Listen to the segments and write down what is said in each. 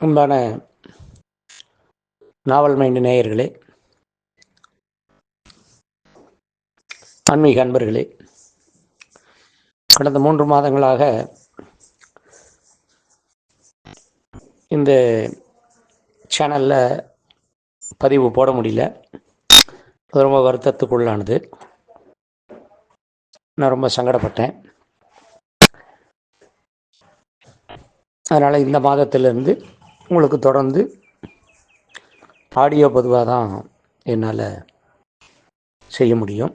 அன்பான நாவல் மைண்டு நேயர்களே ஆன்மீக அன்பர்களே கடந்த மூன்று மாதங்களாக இந்த சேனலில் பதிவு போட முடியல. ரொம்ப வருத்தத்துக்குள்ளானது. நான் ரொம்ப சங்கடப்பட்டேன். அதனால் இந்த மாதத்திலிருந்து உங்களுக்கு தொடர்ந்து ஆடியோ பதிவாக தான் என்னால் செய்ய முடியும்.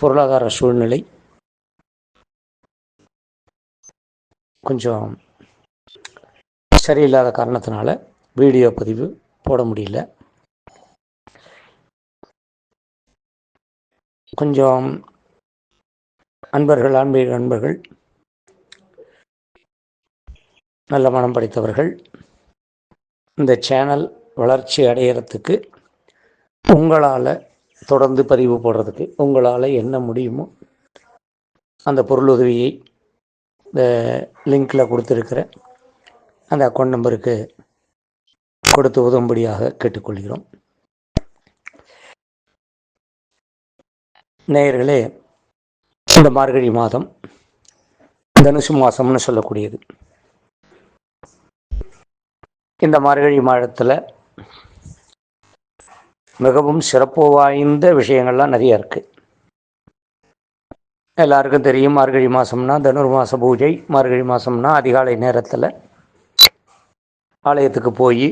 பொருளாதார சூழ்நிலை கொஞ்சம் சரியில்லாத காரணத்தினால வீடியோ பதிவு போட முடியல. கொஞ்சம் அன்பர்கள் ஆன்மீக அன்பர்கள் நல்ல மனம் படைத்தவர்கள் இந்த சேனல் வளர்ச்சி அடையிறதுக்கு உங்களால் தொடர்ந்து பதிவு போடுறதுக்கு உங்களால் என்ன முடியுமோ அந்த பொருளுதவியை இந்த லிங்கில் கொடுத்துருக்கிற அந்த அக்கௌண்ட் நம்பருக்கு கொடுத்து உதவும்படியாக கேட்டுக்கொள்கிறோம். நேயர்களே இந்த மார்கழி மாதம் தனுசு மாதம்னு சொல்லக்கூடியது. இந்த மார்கழி மாதத்தில் மிகவும் சிறப்பு வாய்ந்த விஷயங்கள்லாம் நிறைய இருக்குது எல்லாருக்கும் தெரியும் மார்கழி மாதம்னா தனுர் மாத பூஜை மார்கழி மாதம்னா அதிகாலை நேரத்தில் ஆலயத்துக்கு போய்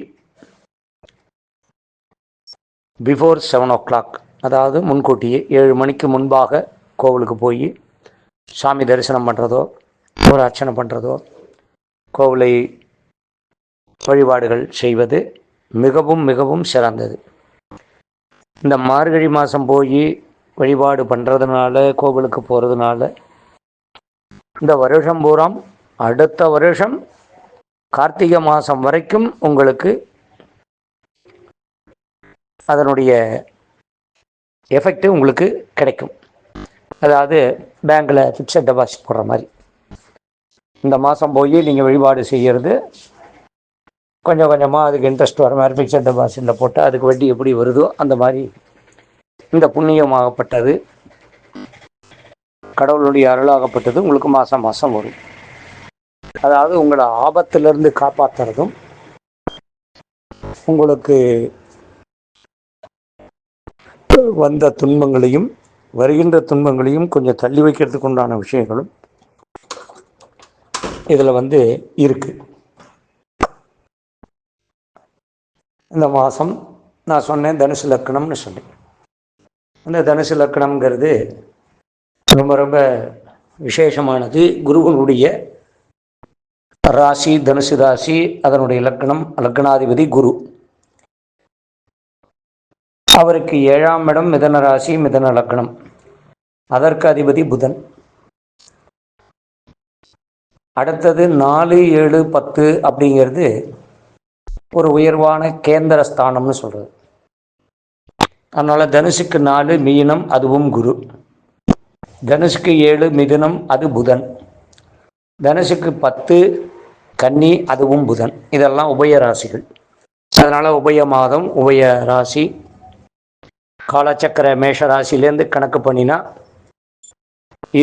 பிஃபோர் செவன் ஓ கிளாக் அதாவது முன்கூட்டியே ஏழு மணிக்கு முன்பாக கோவிலுக்கு போய் சாமி தரிசனம் பண்ணுறதோ ஒரு அர்ச்சனை பண்ணுறதோ கோவிலை வழிபாடுகள் செய்வது மிகவும் மிகவும் சிறந்தது. இந்த மார்கழி மாதம் போய் வழிபாடு பண்ணுறதுனால கோவிலுக்கு போகிறதுனால இந்த வருஷம் பூராம் அடுத்த வருஷம் கார்த்திகை மாதம் வரைக்கும் உங்களுக்கு அதனுடைய எஃபெக்ட் உங்களுக்கு கிடைக்கும். அதாவது பேங்க்கில் ஃபிக்ஸட் டெபாசிட் போடுற மாதிரி. இந்த மாதம் போய் நீங்கள் வழிபாடு செய்கிறது கொஞ்சம் கொஞ்சமாக அதுக்கு இன்ட்ரெஸ்ட் வர மாதிரி ஃபிக்ஸட் டெபாசிட்டில் போட்டால் அதுக்கு வட்டி எப்படி வருதோ அந்த மாதிரி இந்த புண்ணியமாகப்பட்டது. கடவுளுடைய அருளாகப்பட்டது உங்களுக்கு மாதம் மாதம் வரும். அதாவது உங்களை ஆபத்திலிருந்து காப்பாற்றுறதும் உங்களுக்கு வந்த துன்பங்களையும் வருகின்ற துன்பங்களையும் கொஞ்சம் தள்ளி வைக்கிறதுக்கு உண்டான விஷயங்களும் இதில் வந்து இருக்குது இந்த மாதம் நான் சொன்னேன் தனுசு லக்கணம்னு சொன்னேன் அந்த தனுசு லக்கணம்ங்கிறது ரொம்ப ரொம்ப விசேஷமானது. குருவனுடைய ராசி தனுசு ராசி அதனுடைய லக்கணம் லக்னாதிபதி குரு. அவருக்கு ஏழாம் இடம் மிதன ராசி மிதன லக்கணம். அதற்கு அதிபதி புதன். அடுத்தது நாலு ஏழு பத்து அப்படிங்கிறது ஒரு உயர்வான கேந்திர ஸ்தானம்னு சொல்கிறது அதனால் தனுஷுக்கு நாலு மீனம் அதுவும் குரு. தனுஷுக்கு ஏழு மிதுனம் அது புதன். தனுஷுக்கு பத்து கன்னி அதுவும் புதன். இதெல்லாம் உபய ராசிகள். அதனால் உபய மாதம் உபய ராசி. காலச்சக்கர மேஷ ராசிலேருந்து கணக்கு பண்ணினா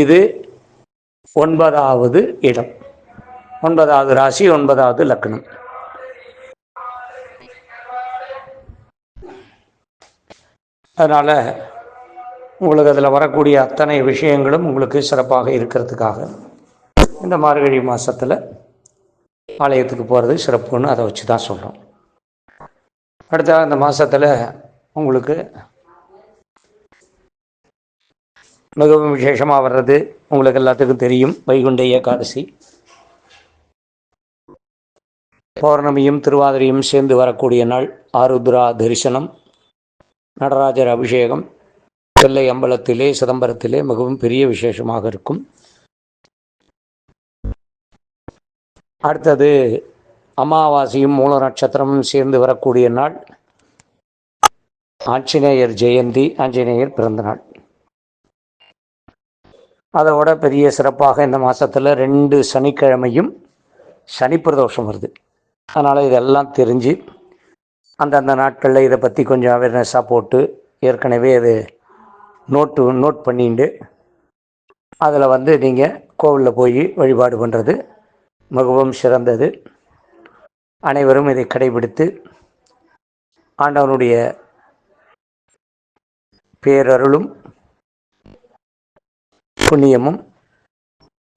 இது ஒன்பதாவது இடம். ஒன்பதாவது ராசி ஒன்பதாவது லக்னம். அதனால் உங்களுக்கு அதில் வரக்கூடிய அத்தனை விஷயங்களும் உங்களுக்கு சிறப்பாக இருக்கிறதுக்காக இந்த மார்கழி மாதத்தில் ஆலயத்துக்கு போகிறது சிறப்புன்னு அதை வச்சு தான் சொல்கிறோம் அடுத்த அந்த மாதத்தில் உங்களுக்கு மிகவும் விசேஷமாக வர்றது உங்களுக்கு எல்லாத்துக்கும் தெரியும் வைகுண்ட ஏகாதசி. பௌர்ணமியும் திருவாதிரையும் சேர்ந்து வரக்கூடிய நாள் ஆருத்ரா தரிசனம். நடராஜர் அபிஷேகம் வெள்ளை அம்பலத்திலே சிதம்பரத்திலே மிகவும் பெரிய விசேஷமாக இருக்கும். அடுத்தது அமாவாசையும் மூல நட்சத்திரமும் சேர்ந்து வரக்கூடிய நாள் ஆஞ்சநேயர் ஜெயந்தி ஆஞ்சநேயர் பிறந்த நாள் அதோட பெரிய சிறப்பாக இந்த மாதத்தில் ரெண்டு சனிக்கிழமையும் சனி பிரதோஷம் வருது. அதனால் இதெல்லாம் தெரிஞ்சு அந்தந்த நாட்களில் இதை பற்றி கொஞ்சம் அவேர்னஸாக போட்டு ஏற்கனவே அது நோட்டு நோட் பண்ணிட்டு அதில் வந்து நீங்கள் கோவிலில் போய் வழிபாடு பண்ணுறது மிகவும் சிறந்தது. அனைவரும் இதை கடைபிடித்து ஆண்டவனுடைய பேரருளும் புண்ணியமும்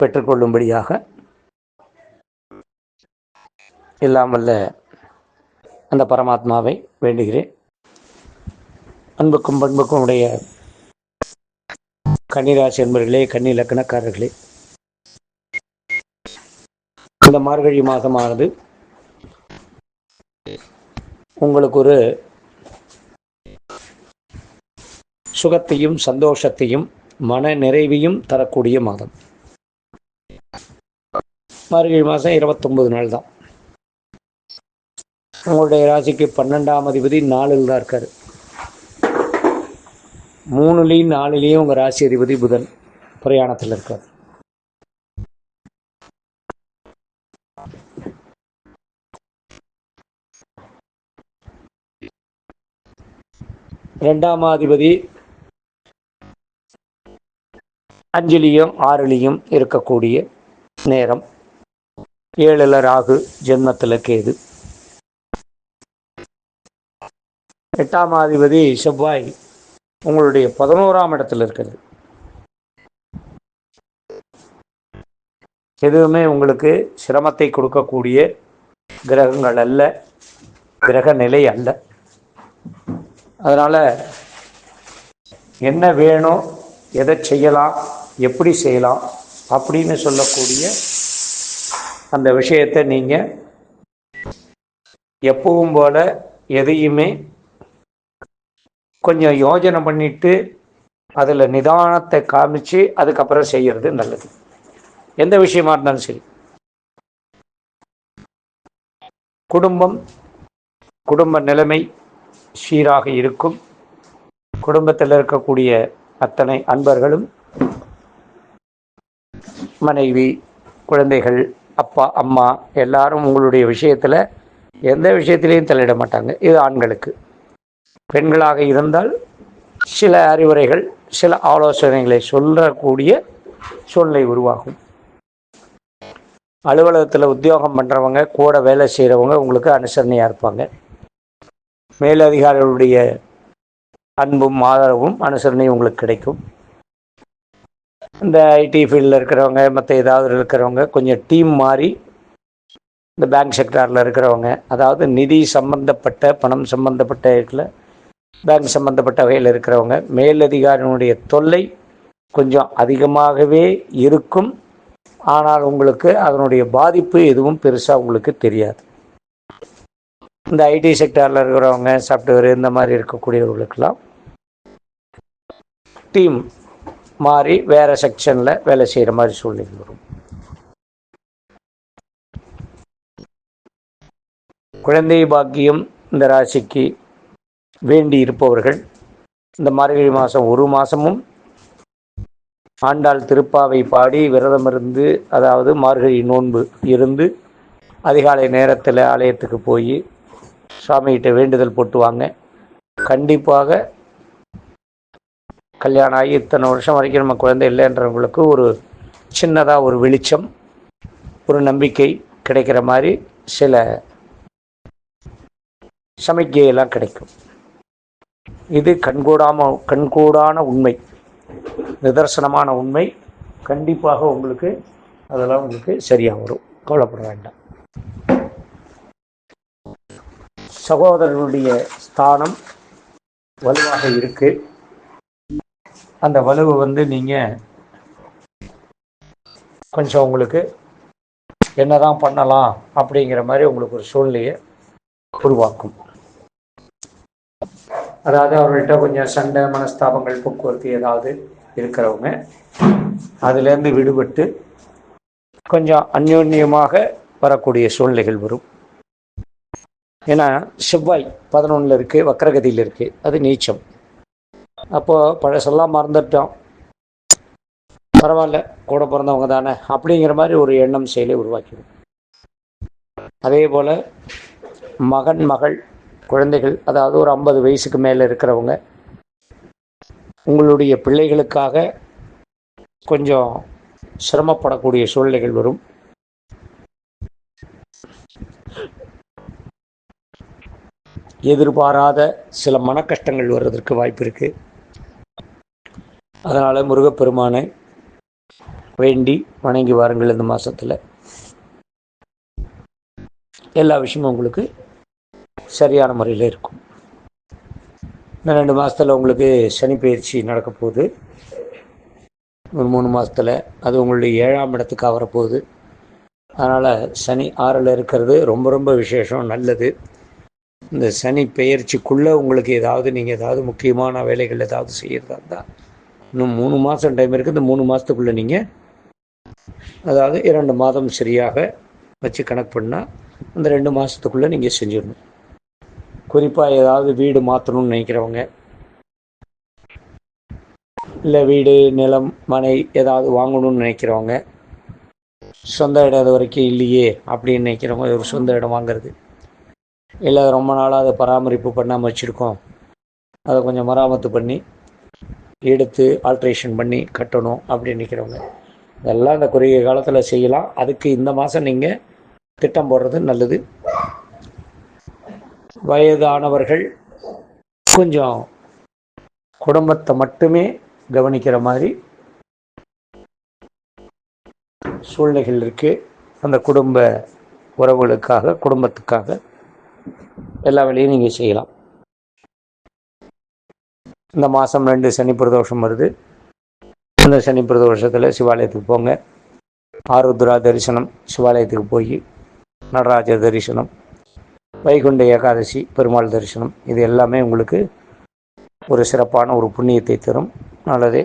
பெற்றுக்கொள்ளும்படியாக இல்லாமல்ல அந்த பரமாத்மாவை வேண்டுகிறேன். அன்புக்கும் பண்புக்கும் உடைய கன்னிராசி என்பர்களே கன்னி இலக்கணக்காரர்களே இந்த மார்கழி மாதமானது உங்களுக்கு ஒரு சுகத்தையும் சந்தோஷத்தையும் மன நிறைவையும் தரக்கூடிய மாதம். மார்கழி மாதம் இருபத்தொம்பது நாள் தான் உங்களுடைய ராசிக்கு பன்னெண்டாம் அதிபதி நாலில் தான் இருக்கார். மூணுலேயும் நாலுலேயும் உங்கள் ராசி அதிபதி புதன் பிரயாணத்தில் இருக்கார். ரெண்டாம் அதிபதி அஞ்சுலியும் ஆறுலியும் இருக்கக்கூடிய நேரம். ஏழில் ராகு ஜென்மத்தில் கேது. எட்டாம் அதிபதி செவ்வாய் உங்களுடைய பதினோராம் இடத்துல இருக்கிறது எதுவுமே உங்களுக்கு சிரமத்தை கொடுக்கக்கூடிய கிரகங்கள் அல்ல கிரக நிலை அல்ல. அதனால் என்ன வேணும் எதை செய்யலாம் எப்படி செய்யலாம் அப்படின்னு சொல்லக்கூடிய அந்த விஷயத்தை நீங்கள் எப்பவும் போல எதையுமே கொஞ்சம் யோஜனை பண்ணிட்டு அதில் நிதானத்தை காமிச்சு அதுக்கப்புறம் செய்கிறது நல்லது. எந்த விஷயமா இருந்தாலும் சரி. குடும்பம் குடும்ப நிலைமை சீராக இருக்கும். குடும்பத்தில் இருக்கக்கூடிய அத்தனை அன்பர்களும் மனைவி குழந்தைகள் அப்பா அம்மா எல்லாரும் உங்களுடைய விஷயத்தில் எந்த விஷயத்திலையும் தலையிட மாட்டாங்க. இது ஆண்களுக்கு. பெண்களாக இருந்தால் சில அறிவுரைகள் சில ஆலோசனைகளை சொல்லக்கூடிய சூழ்நிலை உருவாகும். அலுவலகத்தில் உத்தியோகம் பண்ணுறவங்க கூட வேலை செய்கிறவங்க உங்களுக்கு அனுசரணையாக இருப்பாங்க. மேலதிகாரிகளுடைய அன்பும் ஆதரவும் அனுசரணையும் உங்களுக்கு கிடைக்கும். இந்த ஐடி ஃபீல்டில் இருக்கிறவங்க மற்ற ஏதாவது இருக்கிறவங்க கொஞ்சம் டீம் மாறி இந்த பேங்க் செக்டாரில் இருக்கிறவங்க அதாவது நிதி சம்பந்தப்பட்ட பணம் சம்பந்தப்பட்ட இடத்துல பேங்க் சம்பந்தப்பட்ட வகையில் இருக்கிறவங்க. மேலதிகாரினுடைய தொல்லை கொஞ்சம் அதிகமாகவே இருக்கும். ஆனால் உங்களுக்கு அதனுடைய பாதிப்பு எதுவும் பெருசாக உங்களுக்கு தெரியாது. இந்த ஐடி செக்டாரில் இருக்கிறவங்க சாஃப்ட்வேர் இந்த மாதிரி இருக்கக்கூடியவர்களுக்கெல்லாம் டீம் மாறி வேறு செக்ஷனில் வேலை செய்கிற மாதிரி சூழ்நிலை வரும். குழந்தை பாக்கியம் இந்த ராசிக்கு வேண்டி இருப்பவர்கள் இந்த மார்கழி மாதம் ஒரு மாதமும் ஆண்டாள் திருப்பாவை பாடி விரதம் இருந்து அதாவது மார்கழி நோன்பு இருந்து அதிகாலை நேரத்தில் ஆலயத்துக்கு போய் சாமிகிட்ட வேண்டுதல் போட்டுவாங்க கண்டிப்பாக கல்யாணம் ஆகி இத்தனை வருஷம் வரைக்கும் நம்ம குழந்தை இல்லைன்றவங்களுக்கு ஒரு சின்னதாக ஒரு வெளிச்சம் ஒரு நம்பிக்கை கிடைக்கிற மாதிரி சில சமிக்கையெல்லாம் கிடைக்கும். இது கண்கூடாம கண்கூடான உண்மை. நிதர்சனமான உண்மை. கண்டிப்பாக உங்களுக்கு அதெல்லாம் உங்களுக்கு சரியாக வரும். கவலைப்பட வேண்டாம். சகோதரர்களுடைய ஸ்தானம் வலுவாக இருக்கு. அந்த வலுவை வந்து நீங்கள் கொஞ்சம் உங்களுக்கு என்னதான் பண்ணலாம் அப்படிங்கிற மாதிரி உங்களுக்கு ஒரு சூழ்நிலையை உருவாக்கும். அதாவது அவர்கள்ட்ட கொஞ்சம் சண்டை மனஸ்தாபங்கள் போக்குவரத்து ஏதாவது இருக்கிறவங்க அதுலேருந்து விடுபட்டு கொஞ்சம் அந்யோன்யமாக வரக்கூடிய சூழ்நிலைகள் வரும். ஏன்னா செவ்வாய் பதினொன்றில் இருக்குது வக்கரகதியில் இருக்குது அது நீச்சம். அப்போது பழசெல்லாம் மறந்துட்டோம். பரவாயில்ல கூட பிறந்தவங்க தானே அப்படிங்கிற மாதிரி ஒரு எண்ணம் செயலை உருவாக்கிடும். அதே போல் மகன் மகள் குழந்தைகள் அதாவது ஒரு ஐம்பது வயசுக்கு மேலே இருக்கிறவங்க உங்களுடைய பிள்ளைகளுக்காக கொஞ்சம் சிரமப்படக்கூடிய சூழ்நிலைகள் வரும். எதிர்பாராத சில மன கஷ்டங்கள் வர்றதற்கு வாய்ப்பு இருக்குது அதனால் முருகப்பெருமானை வேண்டி வணங்கி வாருங்கள் இந்த மாதத்தில் எல்லா விஷயமும் உங்களுக்கு சரியான முறையில் இருக்கும். இந்த ரெண்டு மாதத்தில் உங்களுக்கு சனி பயிற்சி நடக்க போகுது. ஒரு மூணு மாதத்தில் அது உங்களுடைய ஏழாம் இடத்துக்கு அவரப்போகுது அதனால் சனி ஆறில் இருக்கிறது ரொம்ப ரொம்ப விசேஷம் நல்லது. இந்த சனி பெயர்ச்சிக்குள்ளே உங்களுக்கு ஏதாவது நீங்கள் ஏதாவது முக்கியமான வேலைகள் ஏதாவது செய்கிறதா இருந்தால் இன்னும் மூணு மாதம் டைம் இருக்குது இந்த மூணு மாதத்துக்குள்ளே நீங்கள் அதாவது இரண்டு மாதம் சரியாக வச்சு கணக்கு பண்ணால் அந்த ரெண்டு மாதத்துக்குள்ளே நீங்கள் செஞ்சிடணும். குறிப்பாக ஏதாவது வீடு மாற்றணும்னு நினைக்கிறவங்க இல்லை வீடு நிலம் மனை ஏதாவது வாங்கணும்னு நினைக்கிறவங்க சொந்த இடம் இது வரைக்கும் இல்லையே அப்படின்னு நினைக்கிறவங்க ஒரு சொந்த இடம் வாங்குறது. இல்லை ரொம்ப நாளாக அதை பராமரிப்பு பண்ணாமல் வச்சுருக்கோம். அதை கொஞ்சம் மராமத்து பண்ணி எடுத்து ஆல்ட்ரேஷன் பண்ணி கட்டணும் அப்படின்னு நினைக்கிறவங்க. இதெல்லாம் இந்த குறுகிய காலத்தில் செய்யலாம். அதுக்கு இந்த மாதம் நீங்கள் திட்டம் போடுறது நல்லது. வயதானவர்கள் கொஞ்சம் குடும்பத்தை மட்டுமே கவனிக்கிற மாதிரி சூழ்நிலைகள் இருக்குது அந்த குடும்ப உறவுகளுக்காக குடும்பத்துக்காக எல்லா வேலையும் நீங்கள் செய்யலாம். இந்த மாதம் ரெண்டு சனி பிரதோஷம் வருது. அந்த சனி பிரதோஷத்தில் சிவாலயத்துக்கு போங்க. ஆருத்ரா தரிசனம் சிவாலயத்துக்கு போய் நடராஜர் தரிசனம் வைகுண்ட ஏகாதசி பெருமாள் தரிசனம் இது எல்லாமே உங்களுக்கு ஒரு சிறப்பான ஒரு புண்ணியத்தை தரும். நல்லதே.